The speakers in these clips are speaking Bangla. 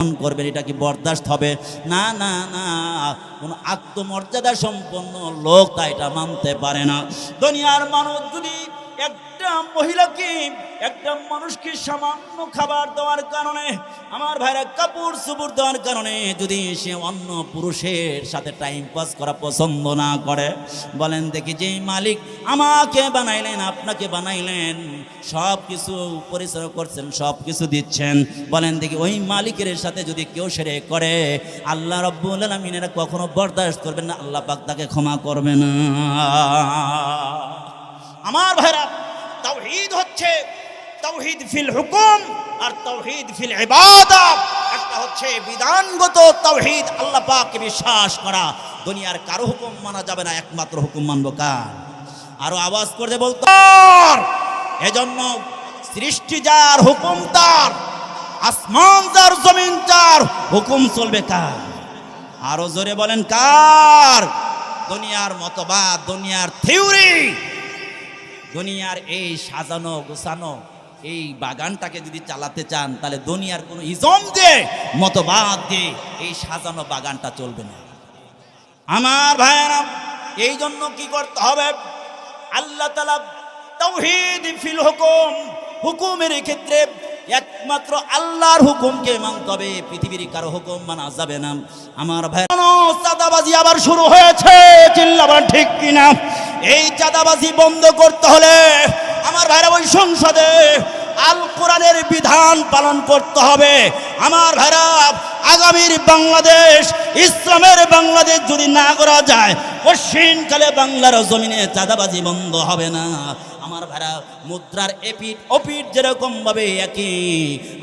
করবেন, এটা কি বরদাস্ত হবে? না না না, কোন আত্মমর্যাদা সম্পন্ন লোক তা এটা মানতে পারে না। দুনিয়ার মানুষ যদি একটা মহিলাকে একটা মানুষকে সামান্য খাবার দেওয়ার কারণে, আমার ভাইরা কাপড় চুপুর দেওয়ার কারণে যদি সে অন্য পুরুষের সাথে টাইম পাস করা পছন্দ না করে, বলেন দেখি যে মালিক আমাকে বানাইলেন, আপনাকে বানাইলেন সব কিছু পরিচালনা করছেন সব কিছু দিচ্ছেন, বলেন দেখি ওই মালিকের সাথে যদি কেউ সেরে করে, আল্লাহ রব্বুল আলমিনেরা কখনো বরদাস্ত করবেন না, আল্লাহ পাক তাকে ক্ষমা করবে না। আমার ভাইরা, তাওহীদ হচ্ছে তাওহীদ ফিল হুকুম আর তাওহীদ ফিল ইবাদত একটা হচ্ছে বিধানগত তাওহীদ, আল্লাহ পাককে বিশ্বাস করা। দুনিয়ার কারও হুকুম মানা যাবে না, একমাত্র হুকুম মানব কার? আরও আওয়াজ করে বলতো এজন্য সৃষ্টি যার হুকুম তার, আসমান যার, জমিন যার, হুকুম চলবে কার? আরও জোরে বলেন, কার? দুনিয়ার মতবাদ, দুনিয়ার থিওরি। দুনিয়ার এই সাজানো, গোছানো, এই বাগানটাকে যদি চালাতে চান, তাহলে দুনিয়ার কোনো ইজম দিয়ে মতবাদ দিয়ে এই সাজানো বাগানটা চলবে না। আমার ভাইয়েরা, এই জন্য কি করতে হবে? আল্লাহ তালা তৌহিদ ফিল হুকুম হুকুমের ক্ষেত্রে একমাত্র আল্লাহর হুকুমকে মানতে হবে। পৃথিবীর কারও হুকুম মানা যাবে না। আমার ভাই চাঁদাবাজি আবার শুরু হয়েছে চিল্লাবার ঠিক কিনা? এই চাঁদাবাজি বন্ধ করতে হলে আমার ভাইরা ওই সংসদে আল কোরআনের বিধান পালন করতে হবে। আমার ভাইরা, আগামীর বাংলাদেশ, ইসলামের বাংলাদেশ যদি না করা যায় পশ্চিমকালে বাংলার জমিনে চাঁদাবাজি বন্ধ হবে না। আমার ভাইরা মুদ্রার এপিট অপিট যেরকম ভাবে একই,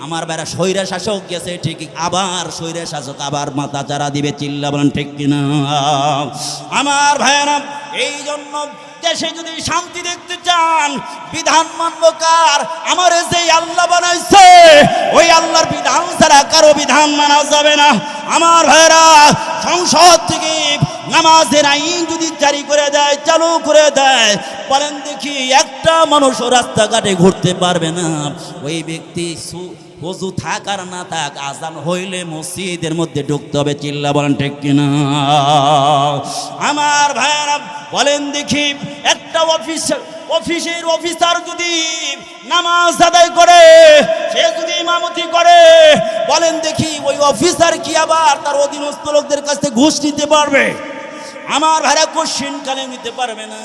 আমার ভাইরা স্বৈরা শাসক গেছে, ঠিক আবার স্বৈরা শাসক আবার মাথা চারা দিবে, চিল্লা বলেন ঠিক কিনা? আমার ভাইয়ারা এই জন্য দেশে যদি শান্তি দেখতে চান, বিধান মানব কার? আমার যে আল্লাহ বানাইছে, ওই আল্লাহর বিধান ছাড়া কারও বিধান মানা যাবে না। আমার ভাইরা সংসদ থেকে নামাজের আইন যদি জারি করে দেয়, চালু করে দেয়, বলেন দেখি একটা মানুষও রাস্তাঘাটে ঘুরতে পারবে না। ওই ব্যক্তি অজু থাক আর না থাক, আজান হইলে মসজিদের মধ্যে ঢুকতে হবে, চিল্লা বলেন ঠিক কিনা? আমার ভাইয়ারা, বলেন দেখি, একটা অফিস অফিসের অফিসার যদি নামাজ আদায় করে, সে যদি ইমামতি করে, বলেন দেখি ওই অফিসার কি আবার তার অধীনস্থ লোকদের কাছ থেকে ঘুষ নিতে পারবে? আমার ভাড়া কোশ্চিন কালে নিতে পারবে না।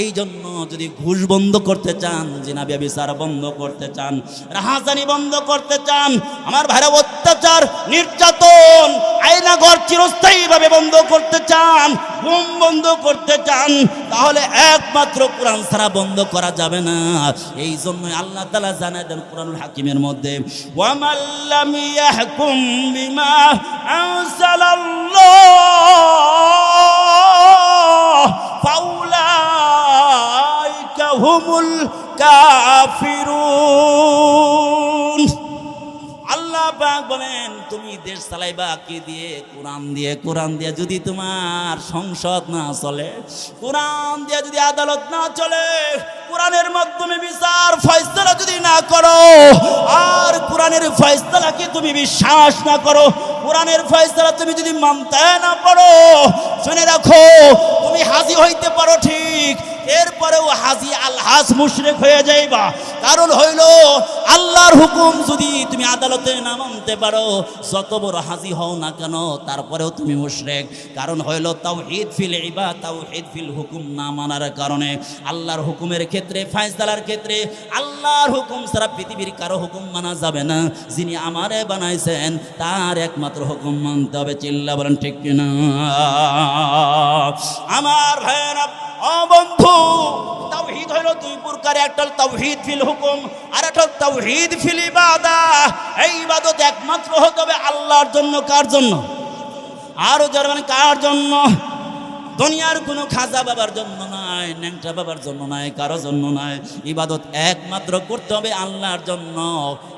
এই জন্য যদি ঘুষ বন্ধ করতে চান জিনা ব্যবচার বন্ধ করতে চান, রাহাজানি বন্ধ করতে চান, আমার ভাড়া অত্যাচার, নির্যাতন আয়না ঘর চিরস্থায়ীভাবে বন্ধ করতে চান, ঘুম বন্ধ করতে চান, তাহলে একমাত্র কোরআন ছাড়া বন্ধ করা যাবে না। এই জন্য আল্লাহ তালা জানায় দেন কোরআনুল হাকিমের মধ্যে ওয়ামাল্লাম ইয়াহকুম বিমা আনজালাল্লাহ। ফাউলাইকা হুমুল কাফিরুন। আল্লাহ পাক বলেন, তুমি দেশ চালাইবা কি দিয়ে? কোরআন দিয়ে কোরআন দিয়ে যদি তোমার সংসদ না চলে, কোরআন দিয়ে যদি আদালত না চলে, কোরআনের মাধ্যমে বিচার, ফয়সলা যদি না করো, আর কোরআনের ফয়সলাকে তুমি বিশ্বাস না করো? কোরআনের ফয়সলা তুমি যদি মানতে না পারো, শুনে রাখো তুমি হাজি হইতে পারো ঠিক। এরপরেও হাজি আলহাজ মুশরেক হয়ে যাইবা। কারণ হইল, আল্লাহর হুকুম যদি তুমি আদালতে না মানতে পারো, যত বড় হাজি হও না কেন, তারপরেও তুমি মুশরেক। কারণ হইল তাও ঈদ ফিল ইবা তাও ঈদ ফিল হুকুম না মানার কারণে। আল্লাহর হুকুমের ক্ষেত্রে, ফায়সালার ক্ষেত্রে, আল্লাহর হুকুম ছাড়া পৃথিবীর কারও হুকুম মানা যাবে না। যিনি আমারে বানাইছেন, তার একমাত্র হুকুম মানতে হবে। চিল্লা বলেন ঠিক কিনা? আমার ভাইয়েরা ও বন্ধু। তাওহীদ হলো দুই প্রকার, একটা তাওহীদ ফিল হুকুম, আর একটা তাওহীদ ফিল ইবাদা এই ইবাদত একমাত্র হতে হবে আল্লাহর জন্য, কার জন্য? আরও যার কার জন্য? দুনিয়ার কোনো খাজা বাবার জন্য নয় ন্যাংটা বাবার জন্য নয় কারও জন্য নয় ইবাদত একমাত্র করতে হবে আল্লাহর জন্য।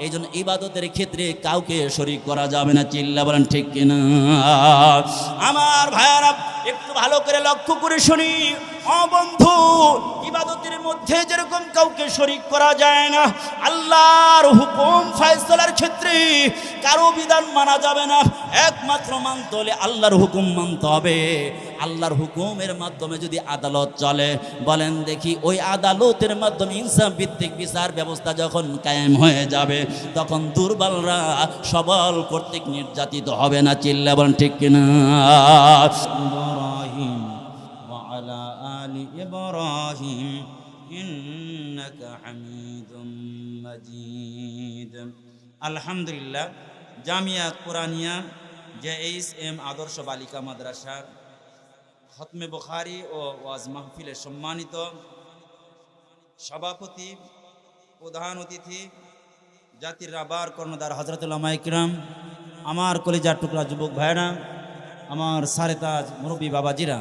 এই জন্য ইবাদতের ক্ষেত্রে কাউকে শরিক করা যাবে না, চিল্লা বলেন ঠিক কিনা? আমার ভাইয়ারা, একটু ভালো করে লক্ষ্য করে শুনি। ও বন্ধু, ইবাদতের মধ্যে যেরকম কাউকে শরিক করা যায় না, আল্লাহর হুকুম ফয়সালার ক্ষেত্রে কারও বিধান মানা যাবে না। একমাত্র মানতে হলে আল্লাহর হুকুম মানতে হবে। আল্লাহর হুকুমের মাধ্যমে যদি আদালত চলে বলেন দেখি ওই আদালতের মাধ্যমে ইনসাফ ভিত্তিক বিচার ব্যবস্থা যখন কায়েম হয়ে যাবে তখন দুর্বলরা সবল কর্তৃক নির্যাতিত হবে না চিল্লা বলেন ঠিক কিনা Ibrahim وعلى آل إبراهيم إنك حميد مجيد الحمد لله Jamia Quraniya J H M আদর্শ বালিকা মাদ্রাসার খতমে বুখারি ও ওয়াজ মাহফিলের সম্মানিত সভাপতি, প্রধান অতিথি, জাতির রাবার কর্ণধার হজরতুল্লাহ ইকরাম, আমার কলিজার টুকরা যুবক ভাইরা আমার সারে তাজ মুরব্বী বাবাজিরা,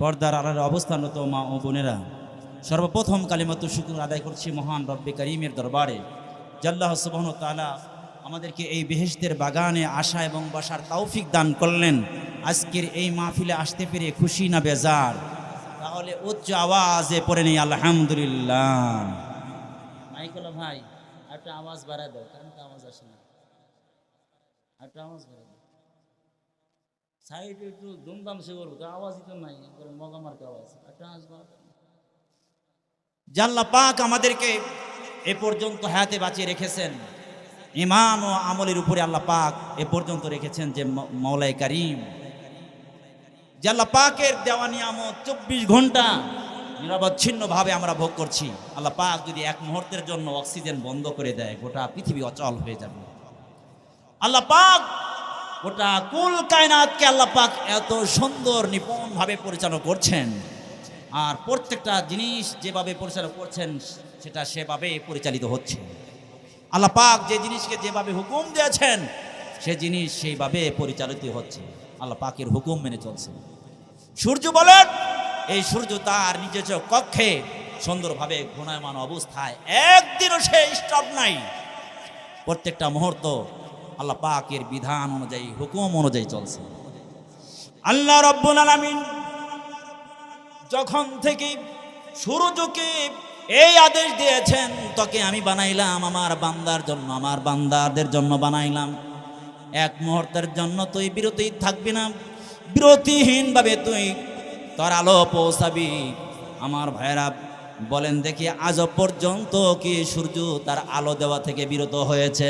পর্দার আড়ার অবস্থানরত মা ও বোনেরা, সর্বপ্রথম কালিমাত শুকুর আদায় করছি মহান রব্বে করিমের দরবারে। জাল্লাহ সুবহন তালা আমাদেরকে এই বেহেশতের বাগানে আসা এবং বসার তৌফিক দান করলেন। আজকের এই মাহফিলে আসতে পেরে খুশি না বেজার? তাহলে উচ্চ আওয়াজে পড়ে নেই আলহামদুলিল্লাহ। মাইকেল ভাই একটা আওয়াজ বাড়ায় দাও কারণ তো আওয়াজ আসে না। একটা আওয়াজ বাড়ায় দাও। সাইডে একটু দুমদাম সে করব তো আওয়াজই তো নাই একবারে মগামার আওয়াজ। একটা আওয়াজ জাল্লা পাক আমাদেরকে এ পর্যন্ত হাতে বাঁচিয়ে রেখেছেন। ইমান ও আমলের উপরে আল্লাহ পাক এ পর্যন্ত রেখেছেন যে মৌলাই করিম। যে আল্লাহ পাকের দেওয়া নিয়ামত চব্বিশ ঘণ্টা নিরবচ্ছিন্ন ভাবে আমরা ভোগ করছি, আল্লাহ পাক যদি এক মুহূর্তের জন্য অক্সিজেন বন্ধ করে দেয়, গোটা পৃথিবী অচল হয়ে যাবে। আল্লাহ পাক গোটা কুল কায়নাতকে আল্লাহ পাক এত সুন্দর নিপুণভাবে পরিচালনা করছেন। আর প্রত্যেকটা জিনিস যেভাবে পরিচালনা করছেন, সেটা সেভাবে পরিচালিত হচ্ছে। আল্লাহ পাক যে জিনিসকে যেভাবে হুকুম দিয়েছেন, সে জিনিস সেইভাবে পরিচালিত হচ্ছে। আল্লাহ পাকের হুকুম মেনে চলছে। সূর্য বলেন, এই সূর্য তার নিজস্ব কক্ষে সুন্দরভাবে ঘূর্ণায়মান অবস্থায়, একদিনও সে স্টপ নাই। প্রত্যেকটা মুহূর্ত আল্লাহ পাকের বিধান অনুযায়ী, হুকুম অনুযায়ী চলছে। আল্লাহ রব্বুল আলামিন যখন থেকে সূর্যকে এই আদেশ দিয়েছেন, তোকে আমি বানাইলাম, আমার বান্দার জন্য, আমার বান্দাদের জন্য বানাইলাম। এক মুহূর্তের জন্য তুই বিরতি থাকবি না, বিরতিহীনভাবে তুই তোর আলো পৌঁছাবি। আমার ভাইরা বলেন, দেখি আজ পর্যন্ত কি সূর্য তার আলো দেওয়া থেকে বিরত হয়েছে?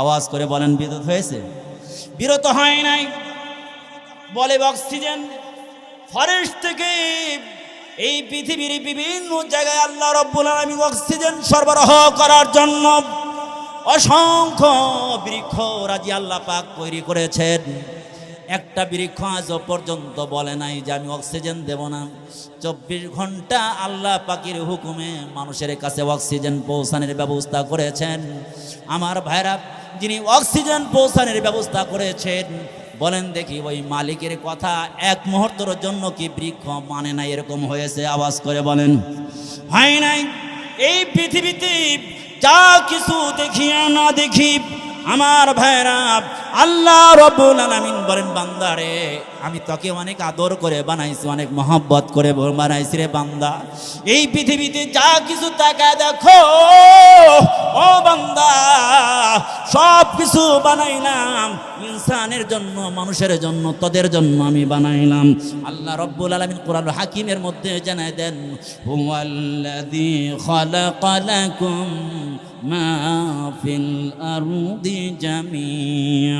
আওয়াজ করে বলেন, বিরত হয়েছে? বিরত হয় নাই। বলে, অক্সিজেন ফরেস্ট থেকে এই পৃথিবীর বিভিন্ন জায়গায় আল্লাহ রব্বুল আলামিন অক্সিজেন সরবরাহ করার জন্য অসংখ্য বৃক্ষ রাজি আল্লাহ পাক তৈরি করেছেন। একটা বৃক্ষ আজও পর্যন্ত বলে নাই যে আমি অক্সিজেন দেব না। চব্বিশ ঘণ্টা আল্লাহ পাকির হুকুমে মানুষের কাছে অক্সিজেন পৌঁছানোর ব্যবস্থা করেছেন। আমার ভাইরা, যিনি অক্সিজেন পৌঁছানোর ব্যবস্থা করেছেন বলেন দেখি, ওই মালিকের কথা এক মুহূর্তের জন্য কি বৃক্ষ মানে না এরকম হয়েছে? আওয়াজ করে বলেন, হয় নাই। এই পৃথিবীতে যা কিছু দেখি না দেখি, আমার ভাইরা আল্লাহ রব্বুল আলামিন বলেন বান্দারে আমি তোকে অনেক আদর করে বানাইছি, অনেক মহব্বত করে বানাইছি রে বান্দা। এই পৃথিবীতে যা কিছু তাকায় দেখো, ও বান্দা, সব কিছু বানাইলাম। ইনসানের জন্য, মানুষের জন্য, তোদের জন্য আমি বানাইলাম। আল্লাহ রব্বুল আলামিন কোরআন হাকিমের মধ্যে জানায় দেন মা ফিল আরদি জামিআ।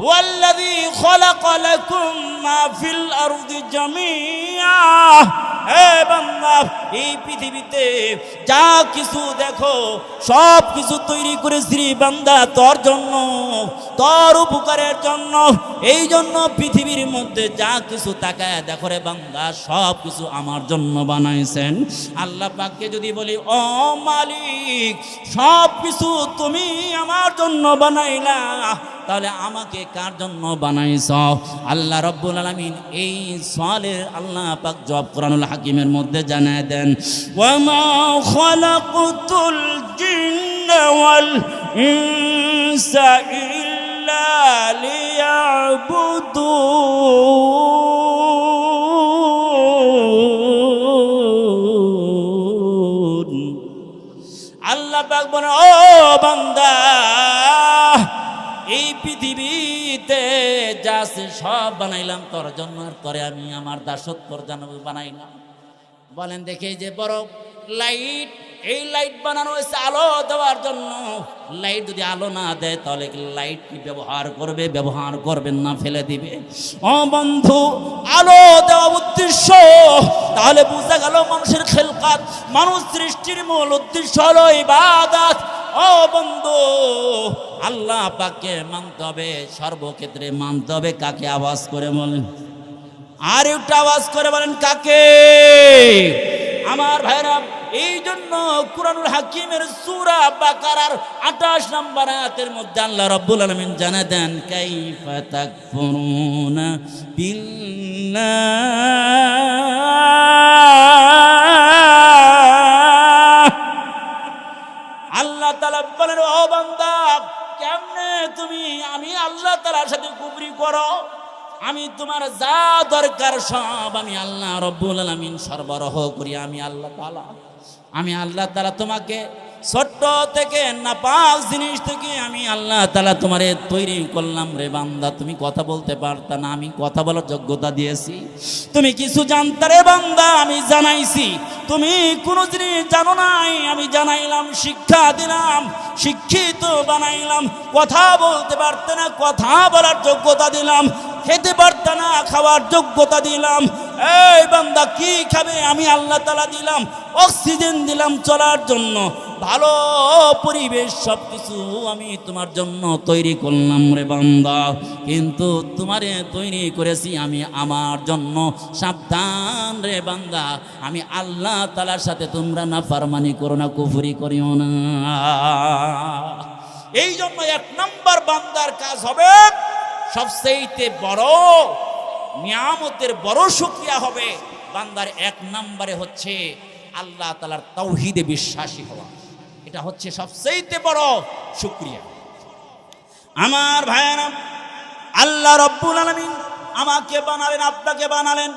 হুয়াল্লাযী খালাকা লাকুম মা ফিল আরদি জামিআ হে বান্দা, এই পৃথিবীতে যা কিছু দেখো, সব কিছু তৈরি করেছি রে বান্দা, তোর জন্য, তোর উপকারের জন্য। এই জন্য পৃথিবীর মধ্যে যা কিছু তাকায় দেখো রে বান্দা, সব কিছু আমার জন্য বানাইছেন। আল্লাহ পাককে যদি বলি, ও মালিক, সব কিছু তুমি আমার জন্য বানাইলা। তাহলে আমাকে কার জন্য বানাইছ? আল্লাহ রব্বুল আলমিন এই সালের আল্লাহ পাক জব কোরআনুল হাকিমের মধ্যে জানায় দেন আল্লাহ পাক বলে ও বান্দা এই পৃথিবীতে যা আছে সব বানাইলাম, তোর জন্য আর করে আমি আমার দাসত্বর জানাব, বানাইলাম। বলেন দেখে যে বড় লাইট, এই লাইট বানানো হয়েছে আলো দেওয়ার জন্য। লাইট যদি আলো না দেয়, তাহলে লাইট ব্যবহার করবে? ব্যবহার করবেন না, ফেলে দিবে। ও বন্ধু, আলো দেওয়া উদ্দেশ্য, তাহলে বুঝা গেল মানুষের খেলকাত। মানুষ সৃষ্টির মূল উদ্দেশ্য হলো ইবাদত। ও বন্ধু, আল্লাহ পাককে মানতে হবে, সর্বক্ষেত্রে মানতে হবে, কাকে আওয়াজ করে বলেন? আর একটু আওয়াজ করে বলেন, কাকে? আমার ভাইরা এই জন্য কুরআনুল হাকিমের সূরা বাকারার 28 নম্বর আয়াতের মধ্যে আল্লাহ রাব্বুল আলামিন জানা দেন, কাইফা তাকফুরুনা বিল্লাহ আমি তোমার যা দরকার সব আমি আল্লাহ রব্বুল আলমিন সরবরাহ করি, আমি আল্লাহ তালা আমি আল্লাহ তালা তোমাকে ছোট্ট থেকে না নাপাক জিনিস থেকে আমি আল্লাহ তালা তোমারে তৈরি করলাম রে বান্দা। তুমি কথা বলতে পারতা না, আমি কথা বলার যোগ্যতা দিয়েছি। তুমি কিছু জানতে রে বান্দা, আমি জানাইছি। তুমি কোনো জিনিস জানো নাই, আমি জানাইলাম, শিক্ষা দিলাম, শিক্ষিত বানাইলাম, কথা বলতে পারতে না, কথা বলার যোগ্যতা দিলাম। খেতে পারতে না, খাওয়ার যোগ্যতা দিলাম। এই বান্দা কি খাবে? আমি আল্লাহ তালা দিলাম, অক্সিজেন দিলাম চলার জন্য। ভালো পরিবেশ সব কিছু আমি তোমার জন্য তৈরি করলাম রে বান্দা। কিন্তু তোমারে তৈরি করেছি আমি আমার জন্য। সাবধান রে বান্দা, আমি আল্লাহ তালার সাথে তোমরা না ফারমানি করো না, কুফুরি করিও না। এই জন্য এক নম্বর বান্দার কাজ হবে সবচেয়ে বড় নিয়ামতের বড় শুক্রিয়া হবে বান্দার এক নম্বরে হচ্ছে আল্লাহ তালার তৌহিদে বিশ্বাসী হওয়া। এটা হচ্ছে সবচেয়ে বড় শুক্রিয়া। আমার ভাইয়েরা, আল্লাহ রব্বুল আলমিন আমাকে বানালেন, আপনাকে বানালেন,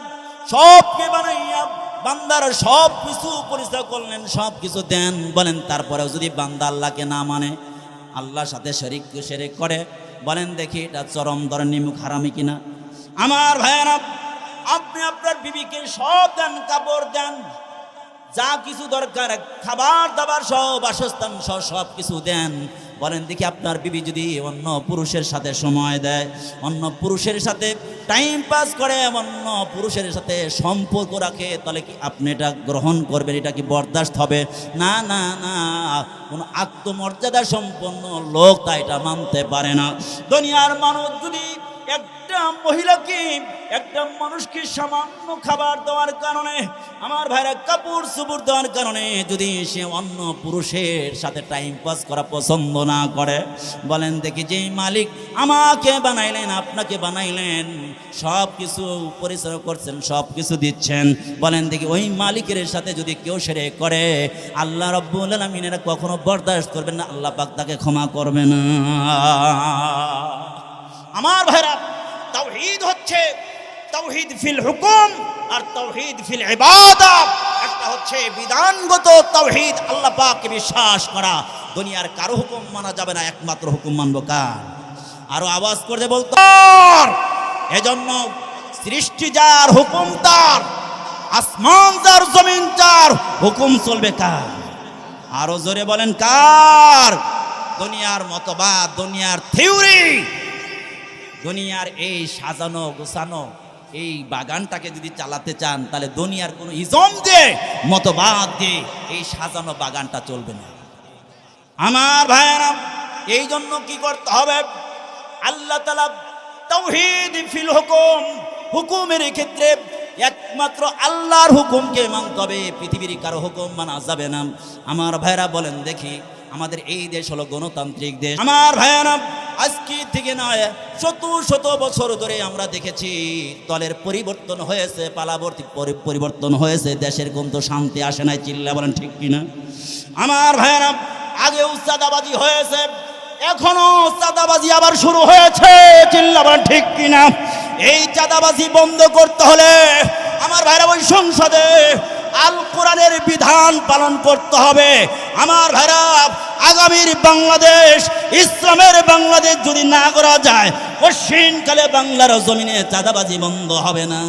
সবকে বানাইয়া বান্দার সব কিছু পরিচয় করলেন সব কিছু দেন, বলেন, তারপরেও যদি বান্দা আল্লাহকে না মানে আল্লাহর সাথে শরিক সেরেক করে বলেন দেখি এটা চরম ধরনের নিমুখ হারামি কিনা? আমার ভাইয়ারা, আপনি আপনার বিবিকে সব দেন, কাপড় দেন, যা কিছু দরকার, খাবার দাবার সব, বাসস্থান সহ সব কিছু দেন। বলেন, দেখি আপনার বিবি যদি অন্য পুরুষের সাথে সময় দেয়, অন্য পুরুষের সাথে টাইম পাস করে, অন্য পুরুষের সাথে সম্পর্ক রাখে, তাহলে কি আপনি এটা গ্রহণ করবেন? এটা কি বরদাস্ত হবে? না না না, কোনো আত্মমর্যাদা সম্পন্ন লোক তা এটা মানতে পারে না। দুনিয়ার মানুষ যদি একটা মহিলাকে একটা মানুষকে সামান্য খাবার দেওয়ার কারণে, আমার ভাইরা কাপড় চুপুর দেওয়ার কারণে যদি সে অন্য পুরুষের সাথে টাইম পাস করা পছন্দ না করে, বলেন দেখি যে মালিক আমাকে বানাইলেন, আপনাকে বানাইলেন সব কিছু পরিচয় করছেন সব কিছু দিচ্ছেন, বলেন দেখি ওই মালিকের সাথে যদি কেউ সেরে করে, আল্লাহ রব্বুল আলমিনেরা কখনো বরদাস্ত করবেন না, আল্লাহ পাক তাকে ক্ষমা করবে না আমার ভাইরা, তাওহীদ হচ্ছে তাওহীদ ফিল হুকুম আর তাওহীদ ফিল ইবাদত একটা হচ্ছে বিধানগত তাওহীদ, আল্লাহ পাককে বিশ্বাস করা। দুনিয়ার কারও হুকুম মানা যাবে না, একমাত্র হুকুম মানবো কার? আরও আওয়াজ করে বলতো, তার। এজন্য সৃষ্টি যার হুকুম তার, আসমান যার, জমিন যার, হুকুম চলবে কার? আরও জোরে বলেন, কার? দুনিয়ার মতবাদ, দুনিয়ার থিওরি। দুনিয়ার এই সাজানো, গোছানো, এই বাগানটাকে যদি চালাতে চান, তাহলে দুনিয়ার কোনো ইজম দিয়ে, মতবাদ দিয়ে এই সাজানো বাগানটা চলবে না। আমার ভাইয়েরা এই জন্য কি করতে হবে? আল্লাহ তালা তৌহিদ ফিল হুকুম, হুকুমের ক্ষেত্রে একমাত্র আল্লাহর হুকুমকে মানতে হবে। পৃথিবীর কারও হুকুম মানা যাবে না। আমার ভাইরা বলেন, দেখি, আমাদের এই দেশ হলো গণতান্ত্রিক দেশ। আমার ভাইয়ারা আজকে থেকে নয়, শত শত বছর ধরে আমরা দেখেছি, দলের পরিবর্তন হয়েছে, পালাবর্তী পরি- পরিবর্তন হয়েছে, দেশের কিন্তু শান্তি আসে নাই, চিল্লা বলেন ঠিক কিনা? আমার ভাইয়ারা আগেও চাঁদাবাজি হয়েছে, এখনও চাঁদাবাজি আবার শুরু হয়েছে, চিল্লা বলেন ঠিক কিনা? এই চাঁদাবাজি বন্ধ করতে হলে, আমার ভাইরা ওই সংসদে আল কোরআনের বিধান পালন করতে হবে। আমার ভাইরা, আগামীর বাংলাদেশ, ইসলামের বাংলাদেশ যদি না করা যায়, কঠিনকালে বাংলার জমিনে চাঁদাবাজি বন্ধ হবে না।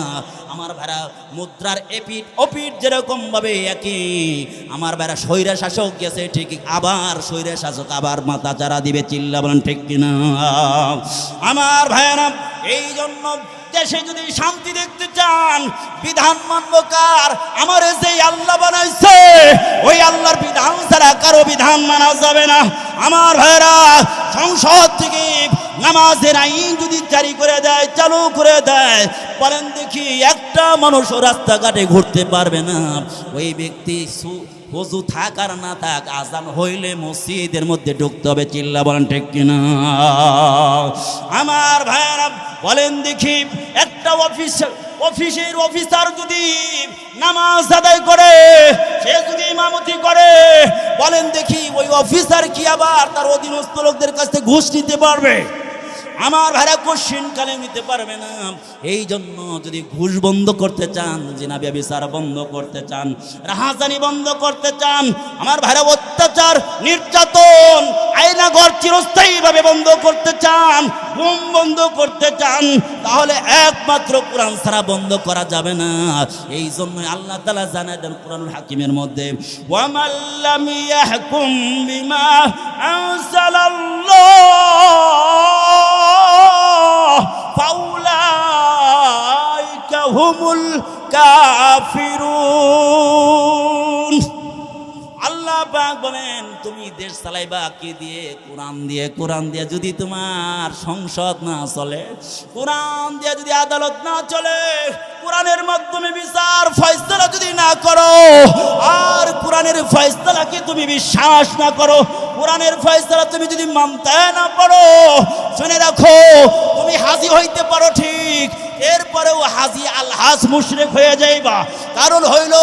আমার ভাড়া মুদ্রার এপিট ওপিট যেরকম ভাবে একই। আমার ভাড়া স্বৈরা শাসক গেছে, ঠিক আবার স্বৈরা শাসক আবার মাথা চারা দিবে, চিল্লা বলেন ঠিক কিনা? আমার ভাইয়েরা এই জন্য দেশে যদি শান্তি দেখতে চান, বিধান মানব কার? আমার যে আল্লাহ বানাইছে, ওই আল্লাহর বিধান ছাড়া কারও বিধান মানা যাবে না। আমার ভাইরা সংসদ থেকে নামাজের আইন যদি জারি করে দেয়, চালু করে দেয়, বলেন দেখি একটা মানুষও রাস্তাঘাটে ঘুরতে পারবে না। ওই ব্যক্তি অজু থাক আর না থাক, আজান হইলে মসজিদের মধ্যে ঢুকতে হবে। চিল্লা বলেন, ঠিক কিনা? আমার ভাইয়ারা বলেন দেখি, একটা অফিস অফিসের অফিসার যদি নামাজ আদায় করে, সে যদি ইমামতি করে, বলেন দেখি ওই অফিসার কি আবার তার অধীনস্থ লোকদের কাছ থেকে ঘুষ নিতে পারবে? আমার ভাড়া কোশ্চিন কালে নিতে পারবে না। এই জন্য যদি ঘুষ বন্ধ করতে চান জিনাবিয়া বিচার বন্ধ করতে চান, রাহাজানি বন্ধ করতে চান, আমার ভাড়া অত্যাচার, নির্যাতন আয়নাঘর চিরস্থায়ীভাবে বন্ধ করতে চান ঘুম বন্ধ করতে চান, তাহলে একমাত্র কোরআন ছাড়া বন্ধ করা যাবে না। এই জন্য আল্লাহ তালা জানাই দেন কোরআনুল হাকিমের মধ্যে ওয়ামাল্লাম ইয়াহকুম বিমা আনজালাল্লাহ, ফাউলাইকা হুমুল কাফিরুন। আল্লাহ পাক বলেন, তুমি দেশ চালাইবা কি দিয়ে? কোরআন দিয়ে কোরআন দিয়ে যদি তোমার সংসদ না চলে, কোরআন দিয়ে যদি আদালত না চলে, কোরআনের মাধ্যমে বিচার ফয়সলা যদি না করো, আর কোরআনের ফয়সলাকে তুমি বিশ্বাস না করো? কোরআনের ফয়সলা তুমি যদি মানতে না পারো, শুনে রাখো, তুমি হাজি হইতে পারো ঠিক এরপরেও হাজি আলহাজ মুশরেক হয়ে যাইবা। কারণ হইল,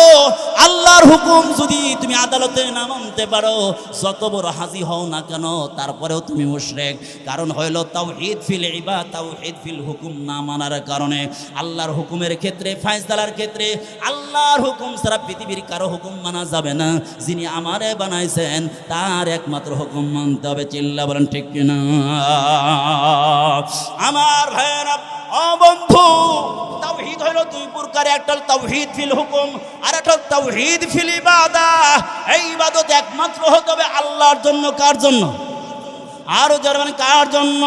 আল্লাহর হুকুম যদি তুমি আদালতে না মানতে পারো, যত বড় হাজি হও না কেন, তারপরেও তুমি মুশরেক। কারণ হইল তাও ঈদ ফিল ইবা তাও ঈদ ফিল হুকুম না মানার কারণে আল্লাহর হুকুমের ক্ষেত্রে, ফায়সালার ক্ষেত্রে, আল্লাহর হুকুম ছাড়া পৃথিবীর কারও হুকুম মানা যাবে না। যিনি আমারে বানাইছেন, তার একমাত্র হুকুম মানতে হবে। চিল্লা বলেন ঠিক কিনা? আমার ভাইয়েরা বন্ধু। তাওহীদ হলো দুই প্রকার, একটা তাওহীদ ফিল হুকুম, আর একটা তাওহীদ ফিল ইবাদা এই ইবাদত একমাত্র হতে হবে আল্লাহর জন্য, কার জন্য? আরও জানবেন কার জন্য?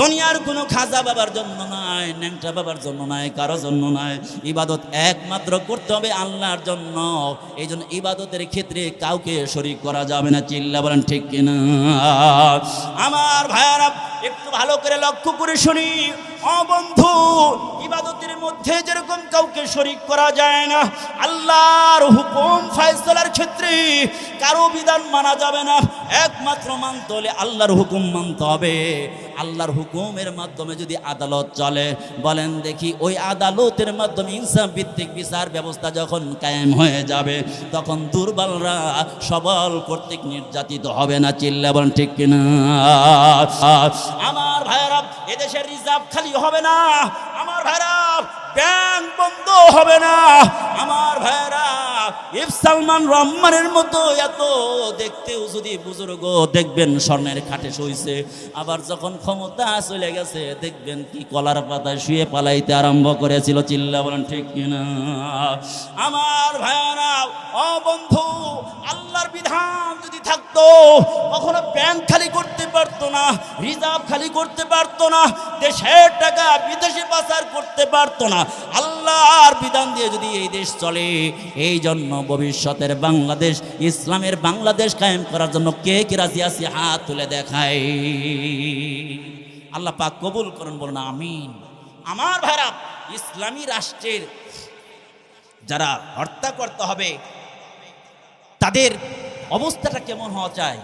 দুনিয়ার কোনো খাজা বাবার জন্য নয় ন্যাংটা বাবার জন্য নয় কারও জন্য নয় ইবাদত একমাত্র করতে হবে আল্লাহর জন্য। এই জন্য ইবাদতের ক্ষেত্রে কাউকে শরিক করা যাবে না, চিল্লা বলেন, ঠিক কিনা? আমার ভাইয়ারা, একটু ভালো করে লক্ষ্য করে শুনি। ও বন্ধু ইবাদতের মধ্যে যেরকম কাউকে শরিক করা যায় না, আল্লাহর হুকুম ফায়সালার ক্ষেত্রে কারও বিধান মানা যাবে না। একমাত্র মানতে হলে আল্লাহর হুকুম মানতে হবে। আল্লাহর হুকুমের মাধ্যমে যদি আদালত চলে, বলেন দেখি ওই আদালতের মাধ্যমে ইনসাফ ভিত্তিক বিচার ব্যবস্থা যখন কায়েম হয়ে যাবে, তখন দুর্বলরা সবল কর্তৃক নির্যাতিত হবে না, চিল্লা বলেন ঠিক কিনা? আমার ভাইরা এদেশের খালি হবে না। আমার ভাইরা ব্যাংক বন্ধ হবে না। আমার ভাইরা ইফ সালমান রহমানের মতো এত দেখতেও যদি বুজুর্গ দেখবেন স্বর্ণের খাটে শুইছে, আবার যখন ক্ষমতা চলে গেছে, দেখবেন কি কলার পাতায় শুয়ে পালাইতে আরম্ভ করেছিল, চিল্লা বলেন, ঠিক কিনা আমার ভাইয়ারা, ও বন্ধু, আল্লাহর বিধান যদি থাকতো, কখনো ব্যাংক খালি করতে পারতো না, রিজার্ভ খালি করতে পারতো না, দেশের টাকা বিদেশে পাচার করতে পারতো না আল্লাহর বিধান দিয়ে যদি এই দেশ চলে, এই জন্য ভবিষ্যতের বাংলাদেশ, ইসলামের বাংলাদেশ কায়েম করার জন্য কে কে রাজি আছে হাত তুলে দেখায় আল্লাহ পাক কবুল করুন, বলুন আমিন। আমার ভাইরা, ইসলামী রাষ্ট্রের যারা হত্যা করতে হবে, তাদের অবস্থাটা কেমন হওয়া চাই?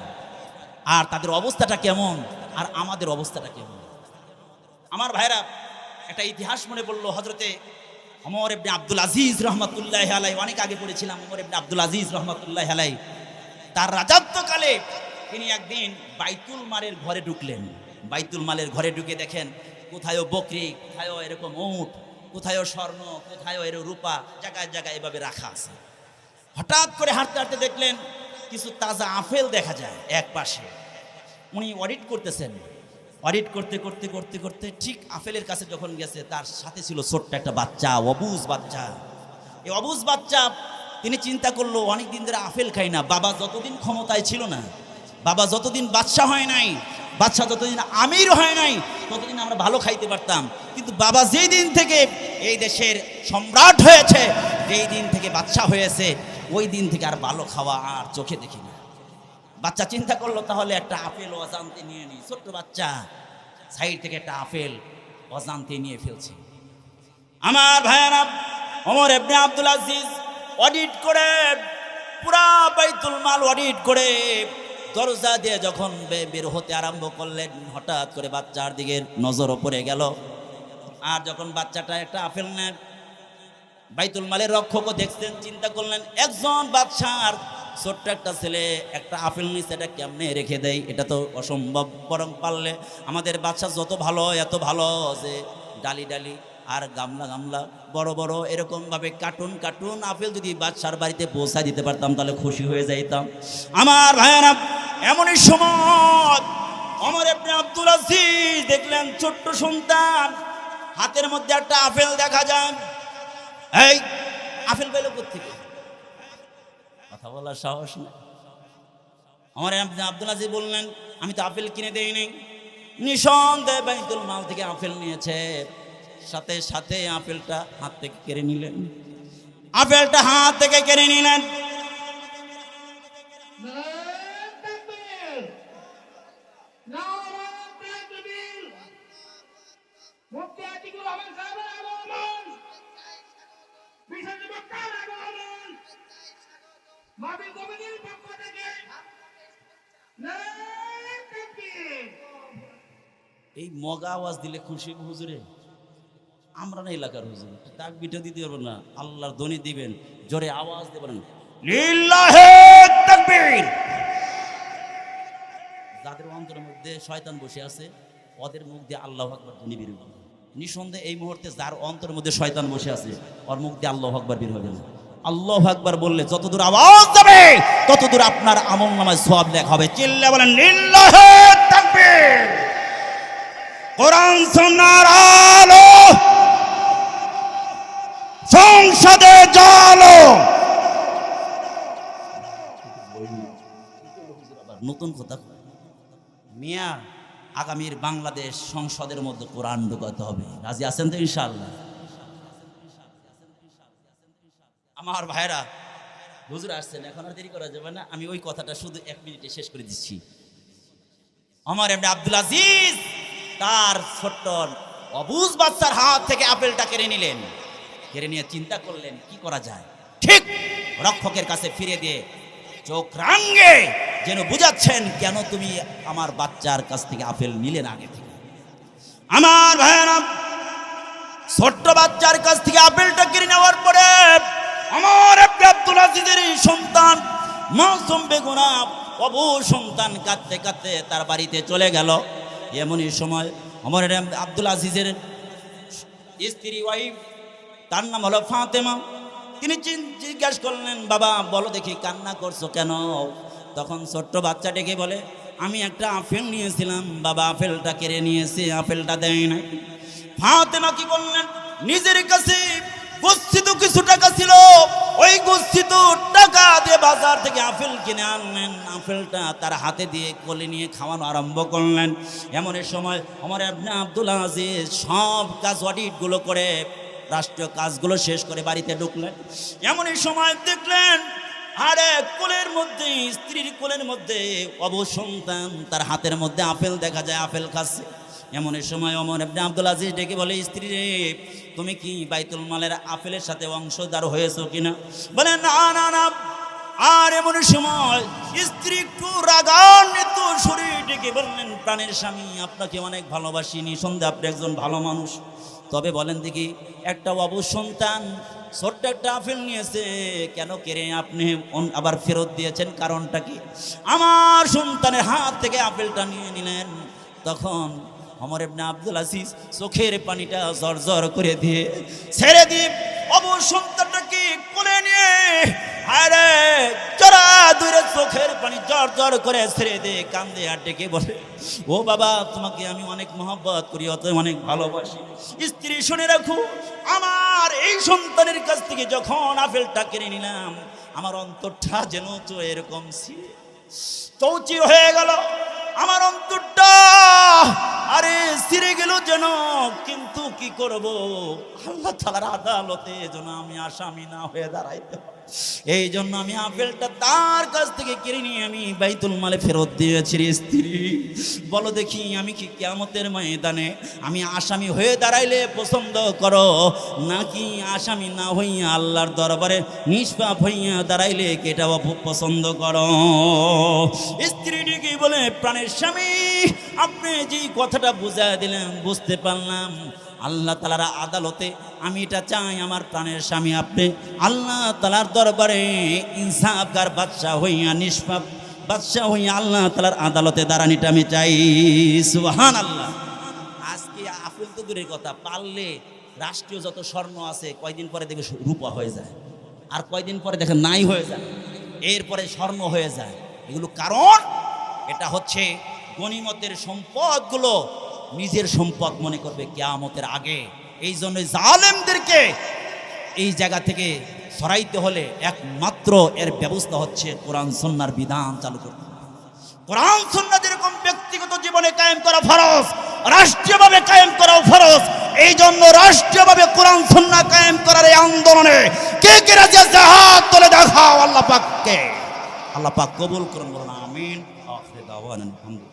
আর তাদের অবস্থাটা কেমন? আর আমাদের অবস্থাটা কেমন? আমার ভাইরা, একটা ইতিহাস মনে পড়ল হজরতে অমর ইবনে আব্দুল আজিজ রহমতুল্লাহ আলাই অনেক আগে পড়েছিলাম অমর ইবনে আব্দুল আজিজ রহমতুল্লাহ আলাই তার রাজত্বকালে তিনি একদিন বাইতুল মালের ঘরে ঢুকলেন। বাইতুল মালের ঘরে ঢুকে দেখেন কোথায়ও বকরি কোথায়ও এরকম উঁট কোথায়ও স্বর্ণ কোথায়ও এর রূপা, জায়গায় জায়গায় এভাবে রাখা আছে। হঠাৎ করে হাঁটতে হাঁটতে দেখলেন, কিছু তাজা আপেল দেখা যায় এক পাশে। উনি অডিট করতেছেন অডিট করতে করতে করতে করতে ঠিক আপেলের কাছে যখন গেছে, তার সাথে ছিল ছোট্ট একটা বাচ্চা, অবুজ বাচ্চা। এই অবুজ বাচ্চা তিনি চিন্তা করল অনেক দিন ধরে আপেল খাই না, বাবা যতদিন ক্ষমতায় ছিল না, বাবা যতদিন বাচ্চা হয় নাই বাচ্চা যতদিন আমির হয় নাই, ততদিন আমরা ভালো খাইতে পারতাম। কিন্তু বাবা যেই দিন থেকে এই দেশের সম্রাট হয়েছে, যেই দিন থেকে বাচ্চা হয়েছে, ওই দিন থেকে আর ভালো খাওয়া আর চোখে দেখি না। বাচ্চা চিন্তা করল, তাহলে একটা আপেল অজান্তে নিয়ে নিই। ছোট্ট বাচ্চা, সাইড থেকে একটা আপেল অজান্তে নিয়ে ফেলছে। আমার ভাইয়ারা অমর এবনে আব্দুল আজিজ অডিট করে, পুরা বাইতুল মাল অডিট করে দরজা দিয়ে যখন বের হতে আরম্ভ করলেন, হঠাৎ করে বাচ্চার দিকে নজর পড়ে গেল। আর যখন বাচ্চাটা একটা আপেল নেন, বাইতুল মালের রক্ষকও দেখছেন, চিন্তা করলেন, একজন বাদশার ছোট্ট একটা ছেলে, একটা আপেল নিচে এটা কেমনে রেখে দেয়? এটা তো অসম্ভব। বরং পারলে আমাদের বাচ্চা যত ভালো এত ভালো যে ডালি ডালি আর গামলা গামলা, বড় বড় এরকম ভাবে কার্টুন কার্টুন আপেল যদি বাচ্চার বাড়িতে পৌঁছা দিতে পারতাম, তাহলে খুশি হয়ে যাইতাম। আমার ভাইয়েরা, এমনই সময় অমর আপনি আব্দুল আজিজ দেখলেন ছোট্ট সন্তান, হাতের মধ্যে একটা আপেল দেখা যায়। এই আপেল পেল থেকে কথা বলার সাহস নেই। আমার আপনি আব্দুল আজিজ বললেন, আমি তো আপেল কিনে দেই নাই। নিঃসন্দেহে বাইতুল মাল থেকে আপেল নিয়েছে। সাথে সাথে আপেলটা হাত থেকে কেড়ে নিলেন। আপেলটা হাত থেকে কেড়ে নিলেন। সাহেবের মাহফিল কমিটির পক্ষ থেকে এই মগা আওয়াজ দিলে খুশি হুজুরে। আমরা না এলাকার হুজুর তাক বিটা দিতে পারব না। আল্লাহর ধ্বনি দিবেন জোরে আওয়াজ দেবেন যাদের অন্তরের মধ্যে শয়তান বসে আছে ওদের মুখ দিয়ে আল্লাহ আকবার ধ্বনি বের হবে। নিঃসন্দেহে এই মুহূর্তে যার অন্তরের মধ্যে শয়তান বসে আছে ওর মুখ দিয়ে আল্লাহ আকবার বের হবে না। আল্লাহ আকবার বললে, যতদূর আওয়াজ যাবে, ততদূর আপনার আমল নামায় সব লেখা হবে। চিল্লে বলেন তাকবীর। কোরআন আলো, সংসদে জালো। নতুন কথা মিয়া, আগামীর বাংলাদেশ সংসদের মধ্যে কোরআন ঢুকাতে হবে। রাজি আছেন তো ইনশাআল্লাহ? আমার ভাইরা, হুজুর আসছেন, এখন আর দেরি করা যাবে না, আমি ওই কথাটা শুধু এক মিনিটে শেষ করে দিচ্ছি। আমার এমনি আব্দুল আজিজ, তার ছোট্ট অবুজ বাচ্চার হাত থেকে আপেলটা কেড়ে নিলেন। কেড়ে নিয়ে চিন্তা করলেন, কি করা যায়? ঠিক রক্ষকের কাছে ফিরে দিয়ে চোখ রাঙ্গে যেন বুঝাচ্ছেন, কেন তুমি আমার বাচ্চার কাছ থেকে আপেল নিলেন আগে থেকে? আমার ভাইয়েরা, ছোট্ট বাচ্চার কাছ থেকে আপেলটা কিনে নেওয়ার পরে আমার একটা আব্দুল আজিজের এই সন্তান, মাসুম বেগুনা অবু সন্তান কাঁদতে কাঁদতে তার বাড়িতে চলে গেল। এমনই সময় আমার আব্দুল আজিজের স্ত্রী ওয়াইফ, তার নাম হলো ফাতেমা। তিনি জিজ্ঞাসা করলেন, বাবা, বলো দেখি কান্না করছ কেন? তখন ছোট্ট বাচ্চা ডেকে বলে, আমি একটা আপেল নিয়েছিলাম। বাবা, আপেলটা কেড়ে নিয়েছে, আপেলটা দেয় নাই। ফাতেমা কি করলেন নিজের কাছে গচ্ছিত কিছু টাকা ছিল। ওই গচ্ছিত টাকা দিয়ে বাজার থেকে আপেল কিনে আনলেন। আপেলটা তার হাতে দিয়ে কোলে নিয়ে খাওয়ানো আরম্ভ করলেন। এমন সময় আমার আপনি আব্দুল আজিজ সব কাজ অডিটগুলো করে রাষ্ট্রীয় কাজগুলো শেষ করে বাড়িতে ঢুকলেন। এমনই সময় দেখলেন আরে কোলের মধ্যে, স্ত্রীর কোলের মধ্যে অবসন্তান, তার হাতের মধ্যে আপেল দেখা যায়, আপেল খাচ্ছে। এমন সময় অমর আপনি আব্দুল আজিজ ডেকে বলে, স্ত্রী রে, তুমি কি বাইতুল মালের আপেলের সাথে অংশদার হয়েছো কিনা? বলে, না না না। আর এমন সময় স্ত্রী একটু রাগান্বিত শরীর ডেকে বললেন, প্রাণের স্বামী, আপনাকে অনেক ভালোবাসি নিঃসন্দেহে আপনি একজন ভালো মানুষ। তবে বলেন দেখি, একটা অবু সন্তান ছোট্ট একটা আপেল নিয়েছে, কেন কেড়ে আপনি আবার ফেরত দিয়েছেন? কারণটা কি? আমার সন্তানের হাত থেকে আপেলটা নিয়ে নিলেন। তখন অমর ইবনে আব্দুল আজিজ চোখের পানিটা জর্জর করে দিয়ে ছেড়ে দিয়ে অবু সন্তানটাকে কোলে নিয়ে আরে জরা দূরে চোখের পানি জর জর করে ছেড়ে দে কান্দে আর ডেকে বলে, ও বাবা, তোমাকে আমি অনেক মহব্বত করি অত অনেক ভালোবাসি। স্ত্রী শুনে রাখো, আমার এই সন্তানের কাছ থেকে যখন আপেলটা কিনে নিলাম, আমার অন্তরটা যেন তো এরকম ছিল। চৌচির হয়ে গেল, আমার অন্তরটা আরে সিরে গেল যেন, কিন্তু কি করব? আল্লাহ তালার আদালতে যেন আমি আসামি না হয়ে দাঁড়াইতে এই জন্য আমি আপেলটা তার কাছ থেকে কিনে নিয়ে আমি বাইতুল মালে ফেরত দিয়েছি স্ত্রী। বলো দেখি, আমি কি কেমতের ময়দানে আমি আসামি হয়ে দাঁড়াইলে পছন্দ করো? নাকি আসামি না হইয়া আল্লাহর দরবারে নিষ্পাপ হইয়া দাঁড়াইলে কেটা পছন্দ করো? স্ত্রীটিকে বলে, প্রাণের স্বামী, আপনি যেই কথাটা বুঝা দিলেন, বুঝতে পারলাম। আল্লাহ তালার আদালতে আমি এটা চাই, আমার প্রাণের স্বামী আপনি। আল্লাহ তালার দরবারে ইনসাফগার বাদশাহ হইয়া নিষ্পাপ বাদশাহ হইয়া আল্লাহ তালার আদালতে দাঁড়ানিটা আমি চাই। সুহান আল্লাহ আজকে আফুল তো দূরের কথা, পারলে রাষ্ট্রীয় যত স্বর্ণ আছে কয়দিন পরে দেখবে রূপা হয়ে যায়। আর কয়দিন পরে দেখে নাই হয়ে যায়। এরপরে স্বর্ণ হয়ে যায়। এগুলো কারণ? এটা হচ্ছে গণিমতের সম্পদগুলো নিজের সম্পদ মনে করবে কেয়ামতের আগে। এই জন্য জালেমদেরকে এই জায়গা থেকে সরাইতে হলে একমাত্র এর ব্যবস্থা হচ্ছে কোরআন সন্ন্যার বিধান চালু করতে। কোরআন সুন্নাহ যেরকম ব্যক্তিগত জীবনে কায়েম করা ফরজ, রাষ্ট্রীয়ভাবে কায়েম করাও ফরজ এই জন্য রাষ্ট্রীয়ভাবে কোরআন সুন্নাহ কায়েম করার এই আন্দোলনে কে কে রাজি আছে হাত তুলে দেখাও আল্লাহ পাককে। আল্লাহ পাক কবুল করুন, বলুন আমিন। আলহামদুলিল্লাহ।